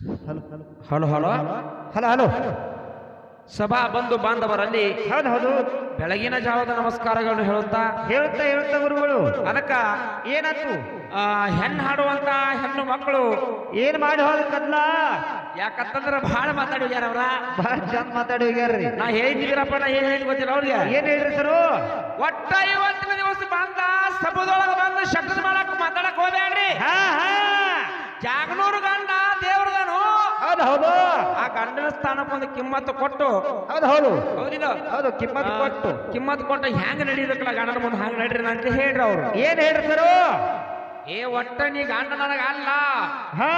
Hello hello. Hello hello. ಸಭಾ ಬಂಧು ಬಾಂಧವರಲ್ಲಿ ಹೌದು ಹೌದು. ಬೆಳಗಿನ ಜಾವದ ನಮಸ್ಕಾರಗಳನ್ನು ಹೇಳುತ್ತಾ? ಹೇಳ್ತಾ ಹೇಳ್ತಾ ಗುರುಗಳು. ಅದಕ್ಕ ಏನಾಯ್ತು? ಹೆಣ್ಣು ಹಾಡುವಂತ ಹೆಣ್ಣು ಮಕ್ಕಳು. ಏನ್ ಮಾಡಿ ಹೋದಕ್ಕಲ್ಲ ಯಾಕಂತಂದ್ರ ಬಹಳ ಮಾತಾಡಿ ಹೋಗ್ಯಾರ ಅವ್ರ? ಬಹಳ ಚಂದ ಮಾತಾಡಿ ಹೋಗ್ಯಾರ್ರಿ ನಾ ಹೇಳಿದ್ದೀರಪ್ಪ ನಾ ಏನ್ ಹೇಳಿ ಗೊತ್ತಿಲ್ಲ ಅವ್ರಿಗೆ. ಏನ್ ಹೇಳ್ರಿ ಸರ್? ಒಟ್ಟ ಇವತ್ತಿನ ದಿವಸ ಬಂದ ಸಭದೊಳಗ ಬಂದು ಶಕ್ತ ಮಾಡಕ್ ಮಾತಾಡಕ್ ಹೋದ್ಯಾಡ್ರಿ ಹಾ ಹಾ. ಜಾಗನೂರು ಗಂಡ ಹೌದು ಹೌದು. ಆ ಗಂಡನ ಸ್ಥಾನಕ್ಕೆ ಒಂದು ಕಿಮ್ಮತ್ತು ಕೊಟ್ಟು. ಹೌದು ಹೌದು. ಹೌದಿಲ್ಲ? ಹೌದು ಕಿಮ್ಮತ್ ಕೊಟ್ಟು. ಕಿಮ್ಮತ್ ಕೊಟ್ಟು ಹೆಂಗ್ ನಡೀಬೇಕಲ್ಲ ಗಂಡನ ಮುಂದೆ ಹಂಗ ನಡೀರಿ ಅಂತ ಹೇಳ್ರಿ ಅವ್ರು. ಏನ್ ಹೇಳ್ರಿ ಸರು? ಏ ಒಟ್ಟ ನೀ ಗಂಡ ನನಗ ಅಲ್ಲ. ಹಾ.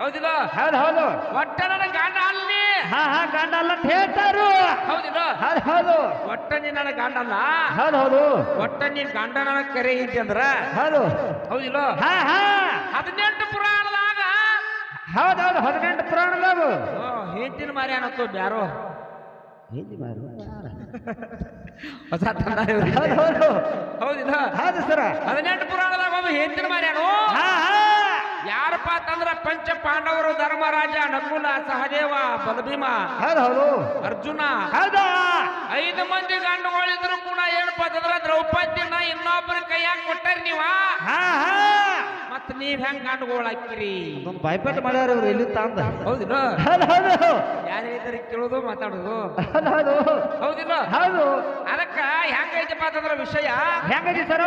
ಹೌದಿಲ್ಲ? ಹೌದು ಹೌದು. ಒಟ್ಟ ನನಗ ಗಂಡ ಅಲ್ಲಿ ಹಾ ಹಾ ಗಂಡ ಅಲ್ಲ ಅಂತ ಹೇಳ್ತಾರು ಹೌದಿಲ್ಲ? ಹೌದು ಹೌದು. ಒಟ್ಟ ನೀ ನನಗ ಗಂಡ ಅಲ್ಲ. ಹೌದು ಹೌದು. ಒಟ್ಟ ನೀ ಗಂಡ ನನಗ ಕರೆ ಐತಿ ಅಂದ್ರ. ಹೌದು. ಹೌದಿಲ್ಲ? ಹಾ ಹಾ. ಹದಿನೆಂಟು ಹೌದು ಹೌದು ಹದಿನೆಂಟು ಪುರಾಣದವು ಹೆಂಡತಿನ ಮಾರಿ ಅನ್ನೋದು ಬ್ಯಾರೋ. ಹೊಸ. ಹೌದು ಹೌದು. ಹೌದಿಲ್ಲ? ಹೌದು ಸರ. ಹದಿನೆಂಟು ಪುರಾಣದಾಗ ಒಬ್ಬ ಹೆಂಡತಿನ ಹಾ ಯಾರಪ್ಪ ಅಂತಂದ್ರ ಪಂಚ ಪಾಂಡವರು ಧರ್ಮರಾಜ ನಕುಲ ಸಹದೇವ ಬಲಭೀಮ ಹೌದು ಹೌದು. ಅರ್ಜುನ. ಹೌದಾ. ಐದು ಮಂದಿ ಗಂಡುಗಳಿದ್ರು ಕೂಡ ಏನಪ್ಪ ಅಂತಂದ್ರ ದ್ರೌಪದಿನ ಇನ್ನೊಬ್ಬರ ಕೈಯಾಗ ಕೊಟ್ಟರಿ ನೀವ? ಹಾ ಹಾ. ಮತ್ ನೀವ್ ಹೆಂಗ್ ಗಂಡುಗಳು ಹಾಕಿರಿ ಒಂದು ಬಾಯ್ಪಾಟ್ ಮಾಡ್ಯಾರ ಅವ್ರು ಇಲ್ಲಿ ತಾಂದ. ಹೌದಿಲ್ಲ? ಹೌದು ಹೌದು ಯಾರ ಕೇಳೋದು ಮಾತಾಡೋದು? ಹೌದು ಹೌದು. ಹೌದಿಲ್ಲ? ಹೌದು. ಅದಕ್ಕ ಹೆಂಗೈತಪ್ಪ ಅಂತಂದ್ರ ವಿಷಯ? ಹೆಂಗೈತಿ ಸರ್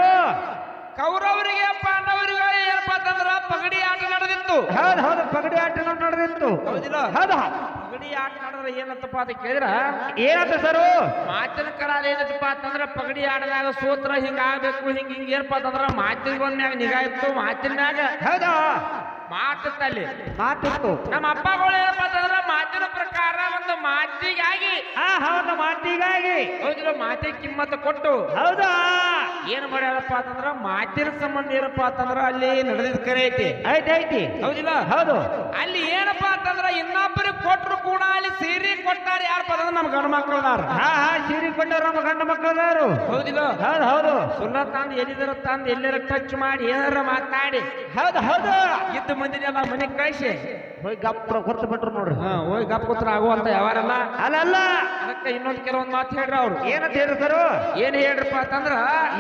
ಕೌರವರಿಗೆ ಪಾಂಡವರಿಗೆ ಏನಪ್ಪ ಅಂತಂದ್ರ ಪಗಡಿ ಆಟ ನಡೆದಿತ್ತು. ಹೌದು ಹೌದು ಪಗಡಿ ಆಟ ನಡೆದಿತ್ತು. ಹೌದಿಲ್ಲ? ಹೌದು. ಪಗಡಿ ಆಟ ನಡೆದ್ರೆ ಏನಂತಪ್ಪ ಅಂತ ಕೇಳಿದ್ರ? ಏನಂತ ಸರ್? ಮಾತಿನ ಕರಾರ ಏನಂತಪ್ಪ ಅಂತಂದ್ರ ಪಗಡಿ ಆಡದಾಗ ಸೂತ್ರ ಹಿಂಗ ಆಗ್ಬೇಕು ಹಿಂಗ ಹಿಂಗ ಏನಪ್ಪ ಅಂತಂದ್ರ ಮಾತಿನ ಒಂದ್ ಮ್ಯಾಗ ನಿಗಾ ಇತ್ತು ಮಾತಿನ ಮ್ಯಾಗ. ಹೌದಾ? ಮಾತಲ್ಲಿ ಮಾತಿತ್ತು. ನಮ್ಮ ಅಪ್ಪಗಳು ಏನಪ್ಪ ಅಂತಂದ್ರ ಮಾತಿನ ಪ್ರಕಾರ ಒಂದು ಮಾತಿಗಾಗಿ. ಹಾ ಹೌದು ಮಾತಿಗಾಗಿ. ಹೌದಿಲ್ಲ ಮಾತಿಗೆ ಕಿಮ್ಮತ್ತು ಕೊಟ್ಟು. ಹೌದಾ? ಏನ್ ಮಾಡ್ಯಾರಪ್ಪ ಅಂತಂದ್ರ ಮಾತಿನ ಸಂಬಂಧ ಏನಪ್ಪ ಅಂತಂದ್ರ ಅಲ್ಲಿ ನಡೆದಿದ್ ಕರೆ ಐತಿ. ಐತಿ ಐತಿ. ಹೌದಿಲ್ಲ? ಹೌದು. ಅಲ್ಲಿ ಏನಪ್ಪ ಅಂತಂದ್ರ ಇನ್ನೊಬ್ಬರಿಗೆ ಕೊಟ್ರು ಕೂಡ ಅಲ್ಲಿ ಸೀರೆ ಕೊಟ್ಟಾರ ಯಾರಪ್ಪ ಅಂತಂದ್ರ ನಮ್ ಗಂಡ ಮಕ್ಕಳದಾರ ಹಾ ಹಾ ಸೀರೆ ಕೊಟ್ಟಾರ ನಮ್ಮ ಗಂಡ ಮಕ್ಕಳದಾರು ಹೌದಿಲ್ಲ? ಹೌದು ಹೌದು. ಸುಲ್ಲ ತಂದು ಎಲ್ಲಿದ್ರ ತಂದು ಎಲ್ಲರ ಟಚ್ ಮಾಡಿ ಏನಾರ ಮಾತಾಡಿ. ಹೌದು ಹೌದು. ಇದ್ದ ಮಂದಿನೆಲ್ಲ ಮನೆಗೆ ಕಳಿಸಿ. ಹೋಗಿ ಗಪ್ರ ಹೊರತು ಬಿಟ್ರು ನೋಡ್ರಿ. ಹಾ ಹೋಗಿ ಗಪ್ ಕೊತ್ರ ಆಗುವಂತ ಯಾವಾರಲ್ಲ? ಅಲ್ಲ ಅಲ್ಲಲ್ಲ. ಅದಕ್ಕೆ ಇನ್ನೊಂದು ಕೆಲವೊಂದು ಮಾತು ಹೇಳ್ರಿ ಅವ್ರು. ಏನಂತ ಹೇಳ್ರಿ ಸರು? ಏನ್ ಹೇಳ್ರಪ್ಪ ಅಂತಂದ್ರ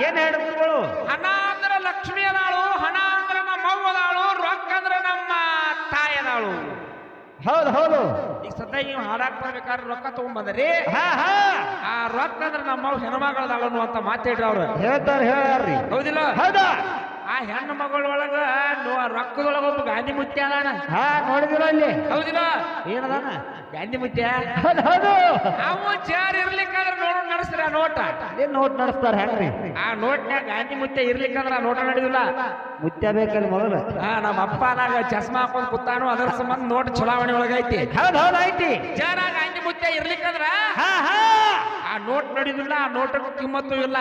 ಏನ್ ಹೇಳಿ ಗುರುಗಳು? ಹಣ ಅಂದ್ರ ಲಕ್ಷ್ಮಿ ಅದಾಳು ಹಣ ಅಂದ್ರ ನಮ್ಮ ಅವ್ವ ಅದಾಳು ರೊಕ್ಕ ಅಂದ್ರ ನಮ್ಮ ತಾಯಿ ಅದಾಳು. ಹೌದು ಹೌದು. ಈಗ ಸದ್ಯ ನೀವು ಹಾಡಾಕ್ ಬರ್ಬೇಕಾದ್ರೆ ರೊಕ್ಕ ತಗೊಂಡ್ಬಂದ್ರಿ ಹಾ ಹಾ. ಆ ರೊಕ್ಕ ಅಂದ್ರೆ ನಮ್ಮ ಹೆಣ್ಮಗಳದಾಳು ಅಂತ ಮಾತಾಡ್ರಿ ಅವ್ರು. ಹೇಳ್ತಾರ ಹೇಳ್ರಿ ಹೌದಿಲ್ಲ? ಹೌದಾ? ಆ ಹೆಣ್ಣು ಮಗಳೊಳಗ ನೋ- ರೊಕ್ಕದೊಳಗ ಒಬ್ಬ ಗಾಂಧಿ ಮುತ್ಯ ಅದಾನ. ಹಾ ನೋಡಿದಿರ ಅಲ್ಲಿ. ಹೌದಿಲ್ಲ? ಏನದಾನ ಗಾಂಧಿ ಮುತ್ಯ? ಹೌದು ಹೌದು. ಅವು ಚಾರ್ ಇರ್ಲಿಕ್ಕಂದ್ರ ನೋಡ್ ನಡೆಸ್ರಿ ಆ ನೋಟ. ಏನ್ ನೋಟ್ ನಡೆಸ್ತಾರ ಹೆಂಗ್ರಿ ಆ ನೋಟ್ನ್ಯಾಗ ಗಾಂಧಿ ಮುತ್ಯ ಇರ್ಲಿಕ್ಕಂದ್ರ ಆ ನೋಟ ನಡೆದಿಲ್ಲ. ಮುತ್ಯ ಬೇಕಲ್ಲಿ ಮೊದಲು ಹಾ ನಮ್ಮ ಅಪ್ಪನಾಗ ಚಸ್ಮಾ ಹಾಕೊಂಡ್ ಕೂತಾನು ಅದರ ಸಂಬಂಧ ನೋಟ್ ಚಲಾವಣೆ ಒಳಗೈತಿ ಹೌದು ಹೌದು ಐತಿ ಚಾರ ಗಾಂಧಿ ಮುತ್ಯ ಇರ್ಲಿಕ್ಕಂದ್ರ ಹಾ ಹಾ. ನೋಟ್ ನಡೀದಿಲ್ಲ ಆ ನೋಟಕ್ಕೆ ಕಿಮ್ಮತ್ತು ಇಲ್ಲ.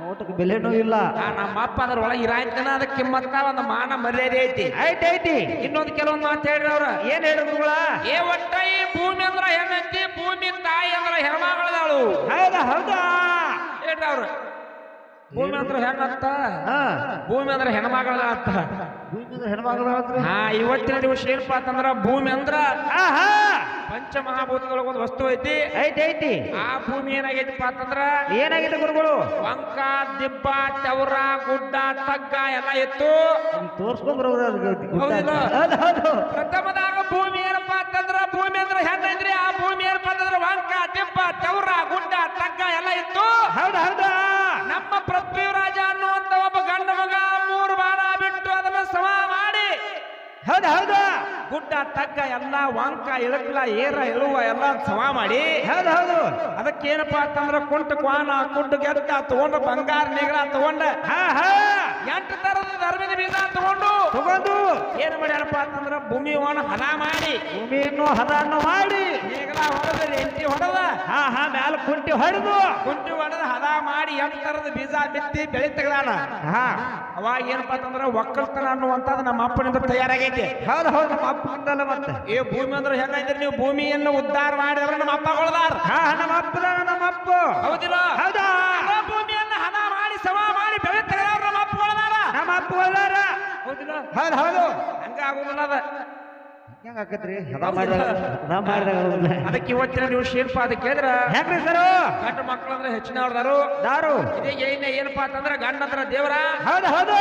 ನೋಟಕ್ಕೆ ಬೆಲೆನೂ ಇಲ್ಲ. ಆ ನಮ್ಮ ಅಪ್ಪ ಅದ್ರ ಒಳಗೆ ಇರಾಯ್ತನ ಅದಕ್ಕೆ ಕಿಮ್ಮತ್ತ ಒಂದು ಮಾನ ಮರ್ಯಾದೆ ಐತಿ. ಐತಿ ಐತಿ ಇನ್ನೊಂದು ಕೆಲವೊಂದು ಮಾತು ಹೇಳ್ರಿ ಅವ್ರ. ಏನ್ ಹೇಳಿದ್ರುಗಳ ಏ ಒಟ್ಟ ಈ ಭೂಮಿ ಅಂದ್ರ ಹೆಣ್ಣೈತಿ ಭೂಮಿ ತಾಯಿ ಅಂದ್ರ ಹೆಣ್ಮಗಳದಾಳು. ಹೌದಾ ಹೌದಾ? ಹೇಳ್ರಿ ಅವ್ರು. ಭೂಮಿ ಅಂದ್ರ ಹೆಣ್ಣಂತ ಹಾ. ಭೂಮಿ ಅಂದ್ರ ಹೆಣ್ಮಗಳ ಅಂತ. ಹಾ ಇವತ್ತಿನ ದಿವಸ ಏನಪ್ಪಾ ಅಂತಂದ್ರ ಭೂಮಿ ಅಂದ್ರ ಆಹಾ! ಹಾ ಪಂಚ ಮಹಾಭೂತದೊಳಗ ಒಂದು ವಸ್ತು ಐತಿ. ಐತಿ ಐತಿ. ಆ ಭೂಮಿ ಏನಾಗೈತಿಪ್ಪ ಅಂತಂದ್ರ ಏನಾಗಿದೆ ಗುರುಗಳು? ವಂಕ ದಿಬ್ಬ ಚೌರ ಗುಡ್ಡ ತಗ್ಗ ಎಲ್ಲ ಇತ್ತು. ತೋರ್ಸ್ಕೊಂಡ್ರು ಹೌದಿಲ್ಲ? ಪ್ರಥಮದಾಗ ಭೂಮಿ ಏನಪ್ಪ ಅಂತಂದ್ರ ಭೂಮಿ ಅಂದ್ರ ಹೆಂಗೈತ್ರಿ ಆ ಭೂಮಿ ಏನಪ್ಪ ಅಂತಂದ್ರ ವಂಕ ದಿಬ್ಬ ಚೌರ ಗುಡ್ಡ ತಗ್ಗ ಎಲ್ಲ ಇತ್ತು. ಹೌದು ಹೌದಾ. ನಮ್ಮ ಪೃಥ್ವಿರಾಜ ಅನ್ನುವಂತ ಹೌದು ಹೌದು. ಗುಡ್ಡ ತಗ್ಗ ಎಲ್ಲ ವಾಂಕ ಇಳಕ್ಲ ಏರ ಇಳುವ ಎಲ್ಲ ಸಮ ಮಾಡಿ. ಹೌದು ಹೌದು. ಅದಕ್ಕೇನಪ್ಪ ಅಂತಂದ್ರೆ ಕುಂಟ ಕ್ವಾನ ಕುಂಟು ಗೆದ್ದ ತಗೊಂಡು ಬಂಗಾರ ನಿಗಳ ತಗೊಂಡ. ಹಾ ಹಾ. ಎಂಟು ತರದ ಧರ್ಮದ ಬೀಜ ತಗೊಂಡು. ತಗೊಂಡು. ಏನ್ ಮಾಡ್ಯಾರಪ್ಪ ಅಂತಂದ್ರ ಭೂಮಿ ಒಣ ಹದ ಮಾಡಿ. ಭೂಮಿಯನ್ನು ಹದನ್ನು ಮಾಡಿ. ನೇಗಲ ಹೊಡೆದ ಎಂಟಿ ಹೊಡೆದ. ಹಾ ಹಾ ಮ್ಯಾಲ ಕುಂಟಿ ಹೊಡೆದು. ಕುಂಟಿ ಹೊಡೆದ ಹದ ಮಾಡಿ ಎಂಟು ತರದ ಬೀಜ ಬಿತ್ತಿ ಬೆಳಿ ತೆಗ್ದಾನ ಹಾ. ಅವಾಗ ಏನಪ್ಪಾ ಅಂತಂದ್ರ ಒಕ್ಕಲ್ತನ ಅನ್ನುವಂಥದ್ದು ನಮ್ಮ ಅಪ್ಪನಿಂದ ತಯಾರಾಗೈತಿ. ಹೌದು ಹೌದು ನಮ್ಮ ಅಪ್ಪ ಅಂದಲ್ಲ ಮತ್ತೆ. ಏ ಭೂಮಿ ಅಂದ್ರೆ ಹೆಂಗೈತ್ರಿ ನೀವು? ಭೂಮಿಯನ್ನು ಉದ್ಧಾರ ಮಾಡಿದ್ರೆ ನಮ್ಮ ಅಪ್ಪ ಹಾ ನಮ್ಮ ಅಪ್ಪ ನಮ್ಮ ಅಪ್ಪ. ಹೌದಿಲ್ಲ? ಹೌದಾ? ಭೂಮಿಯನ್ನ ಹದ ಮಾಡಿ ಸಮ ಮಾಡಿ ಬೆಳೆ ತೆಗೆದವ್ರು ನಮ್ಮ ಅಪ್ಪಗಳದಾರ ನಮ್ಮ ಅಪ್ಪ ಅಲ್ಲಾರ ಹೌದಿಲ್ಲ? ಹೌದು ಹೌದು. ಹಂಗ ಆಗುದಿಲ್ಲ ಅದ. ಹೆಂಗ ಆಕತ್ರಿ? ಹದ ಮಾಡಿದಾಗ ಹದ ಮಾಡಿದಾಗ ಹೌದಲ್ಲ? ಅದಕ್ಕೆ ಇವತ್ತಿನ ನೀವು ಶೇರ್ಪ ಅದಕ್ಕೆ ಕೇಳಿದ್ರ ಹೆಂಗ್ರಿ ಸರ್? ಗಂಡ ಮಕ್ಕಳು ಅಂದ್ರೆ ಹೆಚ್ಚಿನ ಅವ್ರದಾರು ದಾರು. ಇದೇ ಏನ ಏನಪ್ಪಾ ಅಂತಂದ್ರ ಗಂಡ ಅಂದ್ರ ದೇವರ. ಹೌದು ಹೌದು.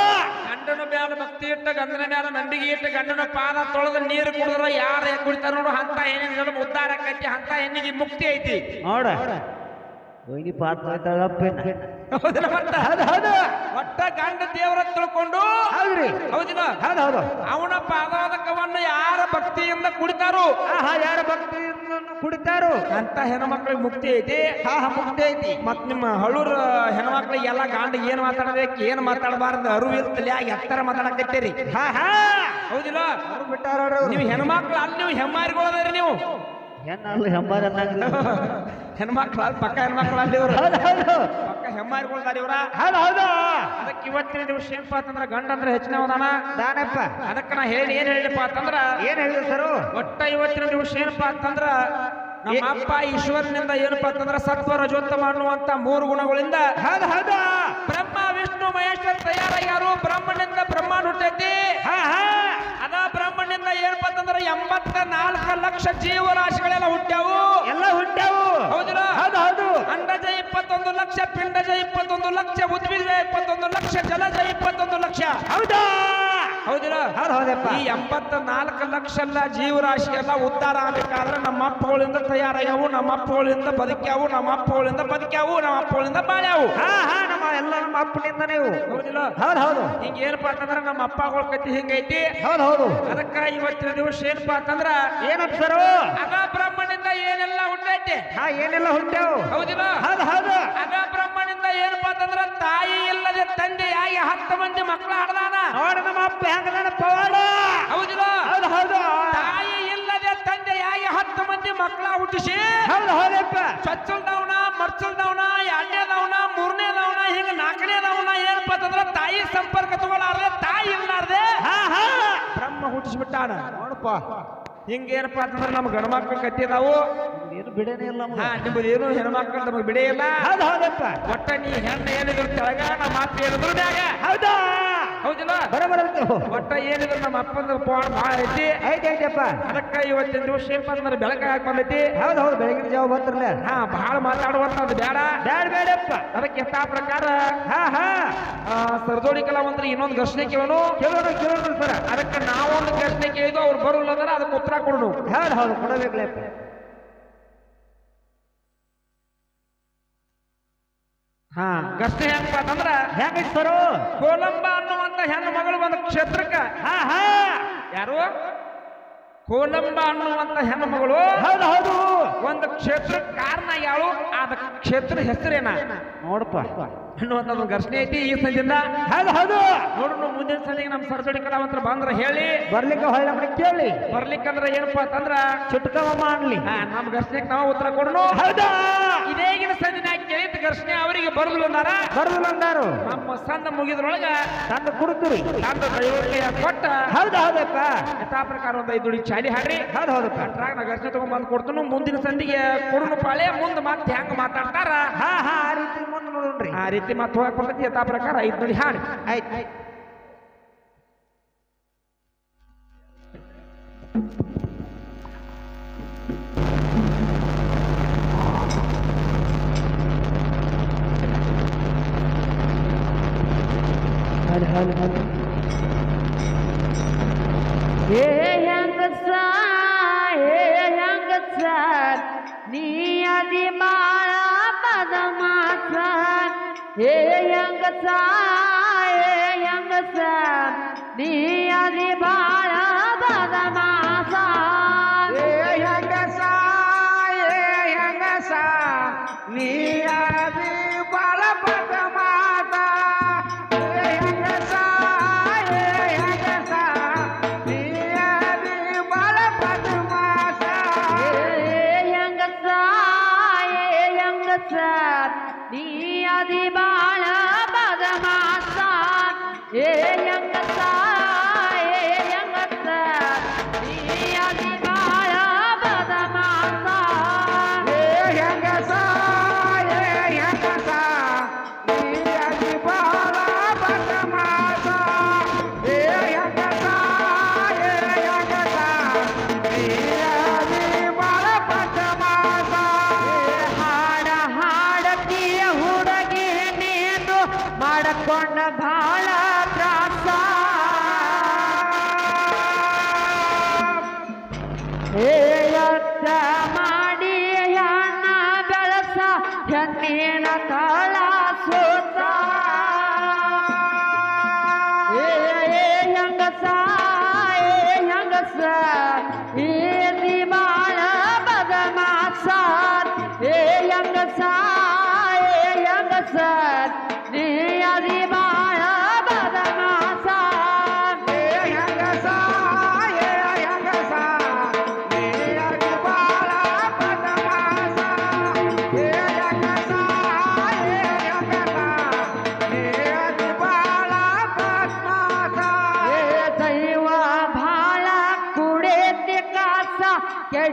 ಗಂಡನ ಮ್ಯಾಲ ಭಕ್ತಿ ಇಟ್ಟ ಗಂಡನ ಮ್ಯಾಲ ನಂಬಿಕೆ ಇಟ್ಟ ಗಂಡನ ಪಾದ ತೊಳೆದ ನೀರು ಕುಡಿದ್ರ ಯಾರ ಕುಡಿತಾರ ನೋಡು ಅಂತ ಏನೇನು ಉದ್ಧಾರ ಆಕೈತಿ ಅಂತ ಹೆಣ್ಣಿಗೆ ಮುಕ್ತಿ ಐತಿ. ನೋಡ. ಒಯ್ನಿ ಪಾತ್ರ ಒಟ್ಟ ಗಂಡ ದೇವರ ತಿಳ್ಕೊಂಡು ಹೌದ್ರಿ. ಹೌದಿಲ್ಲ ಹೌದು ಹೌದು. ಅವನ ಪಾದೋದಕವನ್ನು ಯಾರ ಭಕ್ತಿಯಿಂದ ಕುಡಿತಾರೋ? ಆಹಾ ಯಾರ ಭಕ್ತಿಯಿಂದ ಕುಡಿತಾರು? ಅಂತ ಹೆಣ್ಮಕ್ಳಿಗೆ ಮುಕ್ತಿ ಐತಿ. ಹಾ ಮುಕ್ತಿ ಐತಿ. ಮತ್ ನಿಮ್ಮ ಹಳೂರ ಹೆಣ್ಮಕ್ಳಿಗೆ ಎಲ್ಲ ಗಾಂಡ ಏನ್ ಮಾತಾಡ್ಬೇಕು ಏನ್ ಮಾತಾಡಬಾರ್ದು ಅರಿವು ಇರ್ತಲ್ಲ ಎತ್ತರ ಮಾತಾಡಕತ್ತೀರಿ. ಹಾ ಹಾ. ಹೌದಿಲ್ಲ? ಬಿಟ್ಟಾರ ನೀವು ಹೆಣ್ಮಕ್ಳು ಅಲ್ಲಿ ನೀವು ಹೆಮ್ಮಾರಿಗಳದ್ರಿ ನೀವು. ಹೆಣ್ಣಲ್ಲಿ ಹೆಮ್ಮಾರಿ ಅನ್ನಂಗಿಲ್ಲ. ಹೆಣ್ಮಕ್ಳು ಪಕ್ಕ ಹೆಣ್ಮಕ್ಳ ದೇವ್ರ ಹೌದು ಹೌದು. ಪಕ್ಕ ಹೆಮ್ಮಾರಿಗಳ ಇವ್ರ. ಹೌದು ಹೌದು. ಅದಕ್ಕೆ ಇವತ್ತಿನ ದಿವಸ ಏನಪ್ಪ ಅಂತಂದ್ರ ಗಂಡ ಅಂದ್ರೆ ಹೆಚ್ಚಿನ ಅವದಾನ ದಾನಪ್ಪ. ಅದಕ್ಕ ನಾ ಹೇಳಿ ಏನ್ ಹೇಳಿಪ್ಪ ಅಂತಂದ್ರ ಏನ್ ಹೇಳಿದ್ರು ಸರ್? ಒಟ್ಟ ಇವತ್ತಿನ ದಿವಸ ಏನಪ್ಪ ಅಂತಂದ್ರ ನಮ್ಮ ಅಪ್ಪ ಈಶ್ವರನಿಂದ ಏನಪ್ಪ ಅಂತಂದ್ರ ಸತ್ವ ರಜೋತ್ತಮ ಅನ್ನುವಂತ ಮೂರು ಗುಣಗಳಿಂದ ಹೌದು ಹೌದು. ಬ್ರಹ್ಮ ವಿಷ್ಣು ಮಹೇಶ್ವರ ತಯಾರಾಗ್ಯಾರು. ಬ್ರಹ್ಮನಿಂದ ಬ್ರಹ್ಮ ಹುಟ್ಟೈತಿ. ಹಾ ಹಾ ಅದ ಬ್ರಹ್ಮನಿಂದ ಏನಪ್ಪಾ ಅಂತಂದ್ರ ಎಂಬತ್ತ ನಾಲ್ಕು ಲಕ್ಷ ಜೀವರಾಶಿಗಳೆಲ್ಲ ಹುಟ್ಟ್ಯಾವು. ಎಲ್ಲ ಹುಟ್ಟ್ಯಾವು. ಹೌದಿಲ್ಲ? ಹೌದು ಹೌದು. ಅಂಡಜ ಇಪ್ಪತ್ತೊಂದು ಲಕ್ಷ ಪಿಂಡಜ ಇಪ್ಪತ್ತೊಂದು ಲಕ್ಷ ಉದ್ವಿಜ ಇಪ್ಪತ್ತೊಂದು ಲಕ್ಷ ಜಲಜ ಇಪ್ಪತ್ತೊಂದು ಲಕ್ಷ. ಹೌದಾ? ಹೌದಿಲ್ಲ? ಹೌದು ಹೌದಪ್ಪ. ಈ ಎಂಬತ್ತ ನಾಲ್ಕು ಲಕ್ಷ ಎಲ್ಲ ಜೀವರಾಶಿ ಎಲ್ಲ ಉದ್ಧಾರ ಆಗ್ಬೇಕಾದ್ರೆ ನಮ್ಮ ಅಪ್ಪಗಳಿಂದ ತಯಾರಾಗ್ಯಾವು ನಮ್ಮ ಅಪ್ಪಗಳಿಂದ ಬದುಕ್ಯಾವು ನಮ್ಮ ಅಪ್ಪಗಳಿಂದ ಬದುಕ್ಯಾವು ನಮ್ಮ ಅಪ್ಪಗಳಿಂದ ಬಾಳ್ಯಾವು. ಹಾ ಹಾ ನಮ್ಮ ಎಲ್ಲ ನಮ್ಮ ಅಪ್ಪನಿಂದ ನೀವು. ಹೌದಿಲ್ಲ? ಹೌದು ಹೌದು. ಹಿಂಗ ಏನಪ್ಪ ಅಂತಂದ್ರೆ ನಮ್ಮ ಅಪ್ಪಗಳ ಕತಿ ಹಿಂಗೈತಿ. ಹೌದು ಹೌದು. ಅದಕ್ಕ ಇವತ್ತಿನ ದಿವಸ ಏನಪ್ಪ ಅಂತಂದ್ರ ಏನಪ್ಪ ಸರ್ ಅಗ ಬ್ರಹ್ಮನಿಂದ ಏನೆಲ್ಲ ಹುಟ್ಟೈತಿ? ಹಾ ಏನೆಲ್ಲ ಹುಟ್ಟ್ಯಾವು ಹೌದಿಲ್ಲ? ಹೌದು ಹೌದು. ಅಗ ಬ್ರಹ್ಮನಿಂದ ಏನಪ್ಪಾ ಅಂತಂದ್ರ ತಾಯಿ ಇಲ್ಲದೆ ತಂದೆಯಾಗಿ ಹತ್ತು ಮಂದಿ ಮಕ್ಕಳ ನೋಡ ನಮ್ಮ ಅಪ್ಪ ಹೆಂಗದಾನ ಪವಾಡ ಹೌದಿಲ್ಲ? ಹೌದು ಹೌದು. ತಾಯಿ ಇಲ್ಲದೆ ತಂದೆಯಾಗಿ ಹತ್ತು ಮಂದಿ ಮಕ್ಕಳ ಹುಟ್ಟಿಸಿ. ಹೌದು ಹೌದಪ್ಪ. ಚಚ್ಚಲ್ದವನ ಮರ್ಚಲ್ದವನ ಎರಡನೇದವನ ಮೂರನೇದವನ ಹಿಂಗ ನಾಲ್ಕನೇದವನ ಏನಪ್ಪ ಅಂತಂದ್ರ ತಾಯಿ ಸಂಪರ್ಕ ತಗೊಳ್ಳಾರ್ದೆ ತಾಯಿ ಇಲ್ಲಾರ್ದೆ ಹಾ ಹಾ. ಬ್ರಹ್ಮ ಹುಟ್ಟಿಸ್ಬಿಟ್ಟಾನ. ನೋಡಪ್ಪ ಹಿಂಗ ಏನಪ್ಪಾ ಅಂತಂದ್ರೆ ನಮ್ಮ ಗಣಮಕ್ಳು ಕಟ್ಟಿದಾವು ಏನು ಬಿಡೇನೇ ಇಲ್ಲ ಹಾ ನಿಮ್ಮದು ಏನು ಹೆಣ್ಮಕ್ಳು ನಮಗೆ ಬಿಡೇ ಇಲ್ಲ. ಹೌದು ಹೌದಪ್ಪ. ಒಟ್ಟ ನೀ ಹೆಣ್ಣು ಏನಿದ್ರು ಕೆಳಗ ನಮ್ಮ ಅಪ್ಪ ಏನಿದ್ರು ಬ್ಯಾಗ ಹೌದಾ? ಹೌದಿಲ್ಲ? ಬರೋಬರ ಒಟ್ಟ ಏನಿದ್ರು ನಮ್ಮ ಅಪ್ಪನ ಪಾಡ್ ಭಾಳ ಐತಿ. ಐತೆ ಐತಪ್ಪ ಅದಕ್ಕೆ ಇವತ್ತಿನ ದಿವಸ ಏನಪ್ಪ ಅಂದ್ರೆ ಬೆಳಕ ಹಾಕೊಂಡೈತಿ ಹೌದು ಹೌದು ಬೆಳಗಿನ ಜಾವ ಬಂತ್ರಲ್ಲ ಹಾ ಭಾಳ ಮಾತಾಡುವಂಥದ್ದು ಬೇಡ. ಬ್ಯಾಡ ಬೇಡಪ್ಪ ಅದಕ್ಕೆ ಯಥಾ ಪ್ರಕಾರ ಹಾ ಹಾ. ಆ, ಸರ್ದೋಳಿ ಕಲಾವಂತರಿಗೆ ಇನ್ನೊಂದು ಘರ್ಷಣೆ ಕೇಳೋನು. ಕೇಳೋಣ ಕೇಳೋಣ ಸರ್. ಅದಕ್ಕೆ ನಾವೊಂದು ಘರ್ಷಣೆ ಕೇಳಿದ್ವು ಅವ್ರು ಬರೋಲ್ಲ ಅಂದ್ರೆ ಅದಕ್ಕೆ ಉತ್ತರ ಕೊಡೋಣ ಹೌದು ಹೌದು ಕೊಡಬೇಕಲ್ಲಪ್ಪ ಹಾ. ಘರ್ಷಣೆ ಹೆಂಗಪ್ಪ ಅಂತಂದ್ರ ಹೆಂಗ ಸರು ಕೋಲಂಬ ಅನ್ನುವಂತ ಹೆಣ್ಣು ಮಗಳು ಒಂದು ಕ್ಷೇತ್ರಕ್ಕ. ಹಾ ಹಾ. ಯಾರು? ಕೋಲಂಬ ಅನ್ನುವಂತ ಹೆಣ್ಣು ಮಗಳು ಹೌದು ಹೌದು. ಒಂದು ಕ್ಷೇತ್ರ ಕಾರಣ ಯಾಳು? ಆದ ಕ್ಷೇತ್ರ ಹೆಸರೇನ? ನೋಡಪ್ಪ ಅನ್ನುವಂತ ಒಂದು ಘರ್ಷಣೆ ಐತಿ ಈ ಸಂದಿಂದ ಹೌದು ಹೌದು. ನೋಡೋಣ ಮುಂದಿನ ಸಂದಿಗೆ ನಮ್ಮ ಸರ್ಜೋಡಿ ಕಲಾವಂತರ ಬಂದ್ರ ಹೇಳಿ. ಬರ್ಲಿಕ್ಕೆ ಹೊಳ್ಳಿ ನಮ್ಮನ್ನ ಕೇಳಿ. ಬರ್ಲಿಕ್ಕಂದ್ರ ಏನಪ್ಪಾ ಅಂತಂದ್ರ ಚುಟ್ಕವ ಮಾಡ್ಲಿ. ನಮ್ಮ ಘರ್ಷಣೆಗೆ ನಾವು ಉತ್ತರ ಕೊಡೋಣ ಹೌದಾ? ಇದೇಗಿನ ಸಂದಿನ ಕೇಳಿದ ಘರ್ಷಣೆ ಅವರಿಗೆ ಬರಲು ಅಂದಾರ? ಬರುದಿಲ್ಲ ಅಂದಾರು. ನಮ್ಮ ಸಣ್ಣ ಮುಗಿದ್ರೊಳಗ ತಂದು ಕುಡುತ್ತೀರಿ ತಂದು ದೈವಕ್ಕೆ ಕೊಟ್ಟ ಹೌದು ಹೌದಪ್ಪ. ಯಥಾ ಪ್ರಕಾರ ಒಂದು ಐದು ದುಡಿ ಚಾಲಿ ಹಾಡ್ರಿ. ಹೌದು ಹೌದಪ್ಪ. ಅಟ್ರಾಗ ನಾ ಘರ್ಷಣೆ ತಗೊಂಡ್ ಬಂದು ಕೊಡ್ತನು. ಮುಂದಿನ ಸಂದಿಗೆ ಕೊಡೋಣ ಪಾಳೆ ಮುಂದೆ ಮತ್ತೆ ಹೆಂಗ್ ಮಾತಾಡ್ತಾರ? ಹಾ ಹಾ ಆ ರೀತಿ ಮುಂದೆ ನೋಡೋಣ್ರಿ. ಆ ರೀತಿ ಮತ್ತೆ ಹೋಗಕ್ ಬರ್ತೈತಿ ಯಥಾ ಪ್ರಕಾರ ಐದು ನುಡಿ ಹಾಡಿ ಆಯ್ತು ಆಯ್ತು ಹೇ ಹೆಂಗಸ ಹೇ ಹೆಂಗಸ ನೀ ಅದಿ ಬಾಳ ಪದಮಾಸ ಏ ಹೆಂಗಸ ಏ ಹೆಂಗಸ ನೀ ಆದಿ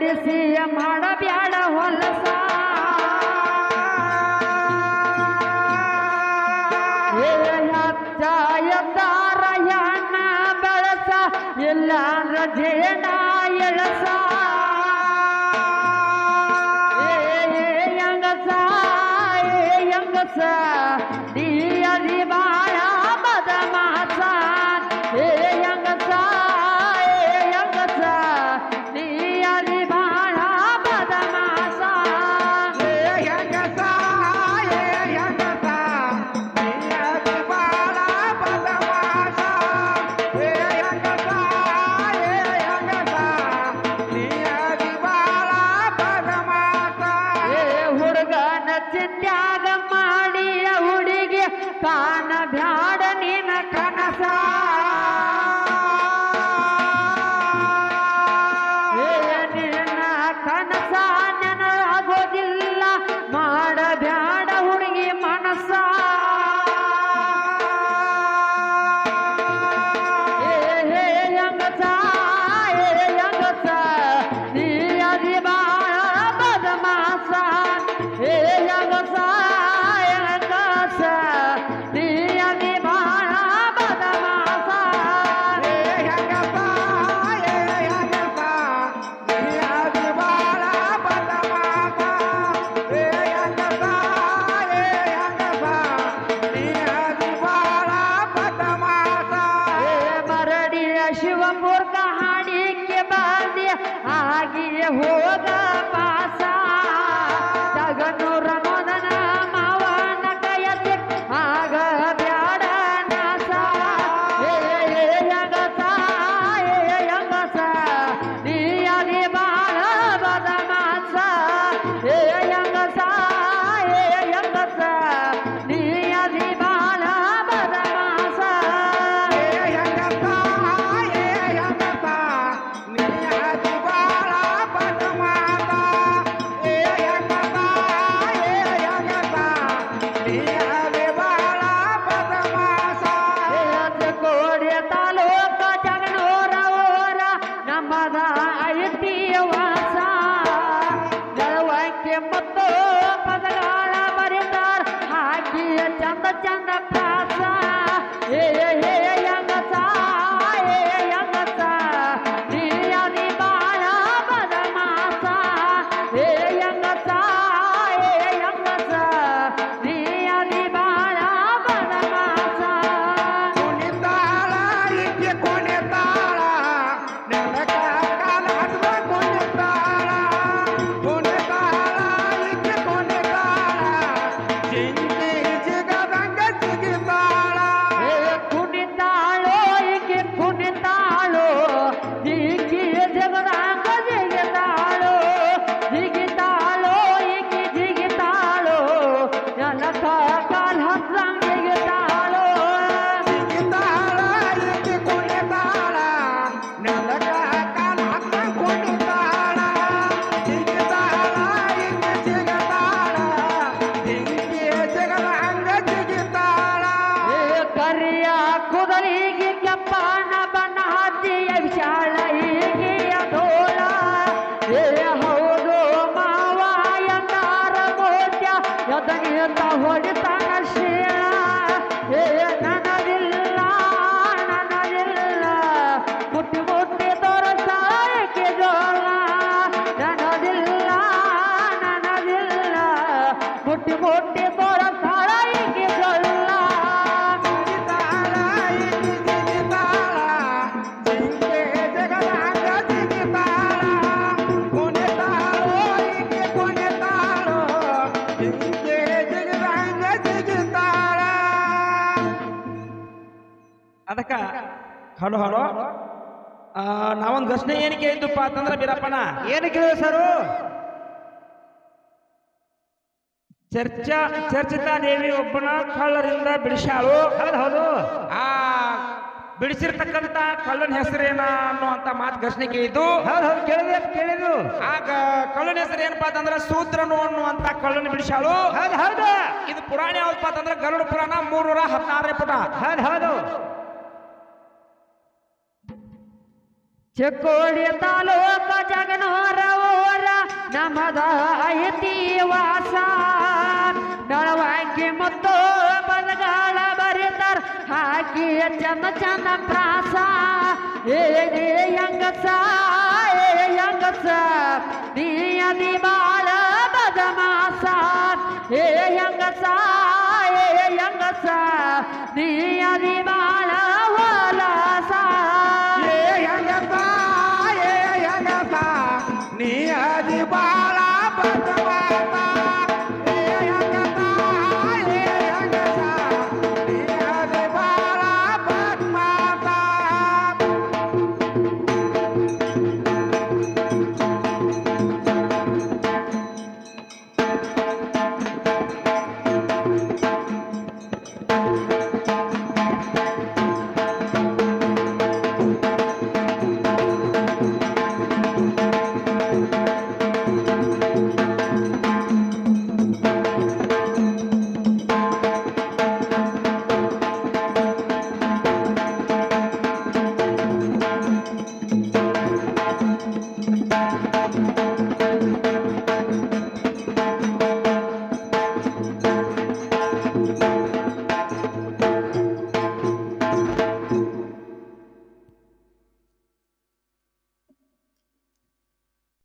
ಕೆಡಿಸಿ ಮಾಡಬ್ಯಾಡ তাহর ಅದಕ್ಕ ಹಲೋ ಹಲೋ ಆ, ನಾವೊಂದು ಘರ್ಷಣೆ ಏನು ಕೇಳಿದ್ದಪ್ಪ ಅಂತಂದ್ರೆ ಬೀರಪ್ಪನ. ಏನು ಕೇಳಿದ್ರು ಸರು? ಚರ್ಚಾ ಚರ್ಚಿತಾ ದೇವಿ ಒಬ್ಬನ ಕಳ್ಳರಿಂದ ಬಿಡಿಸಾಳು ಹೌದು ಹೌದು. ಆ ಬಿಡಿಸಿರ್ತಕ್ಕಂತ ಕಳ್ಳನ ಹೆಸರೇನ ಅನ್ನುವಂತ ಮಾತು ಘರ್ಷಣೆ ಕೇಳಿದ್ದು. ಹೌದು ಹೌದು. ಕೇಳಿದೆ ಕೇಳಿದ್ರು ಆಗ ಕಳ್ಳನ ಹೆಸರು ಏನಪ್ಪಾ ಅಂತಂದ್ರೆ ಸೂತ್ರನು ಅನ್ನುವಂತ ಕಳ್ಳನ ಬಿಡಿಸಾಳು ಹೌದು ಹೌದು. ಇದು ಪುರಾಣ ಯಾವ್ದಪ್ಪ ಅಂತಂದ್ರೆ ಗರುಡ ಪುರಾಣ ಮೂರ್ನೂರ ಹದಿನಾರನೇ ಪುಟ. ಹೌದು ಹೌದು. ಚಿಕ್ಕೋಡಿ ತಾಲೂಕ ಜಗನೋರ ಊರ ನಮದ ಐತಿ ವಾಸ ನಳವಾಗಿ ಮತ್ತು ಬದಗಾಳ ಬರೀತಾರ ಹಾಕಿ ಚಂದ ಚಂದ ಪ್ರಾಸ. ಏ ಏ ಯಂಗಸ ನೀ ಹೆಂಗಸ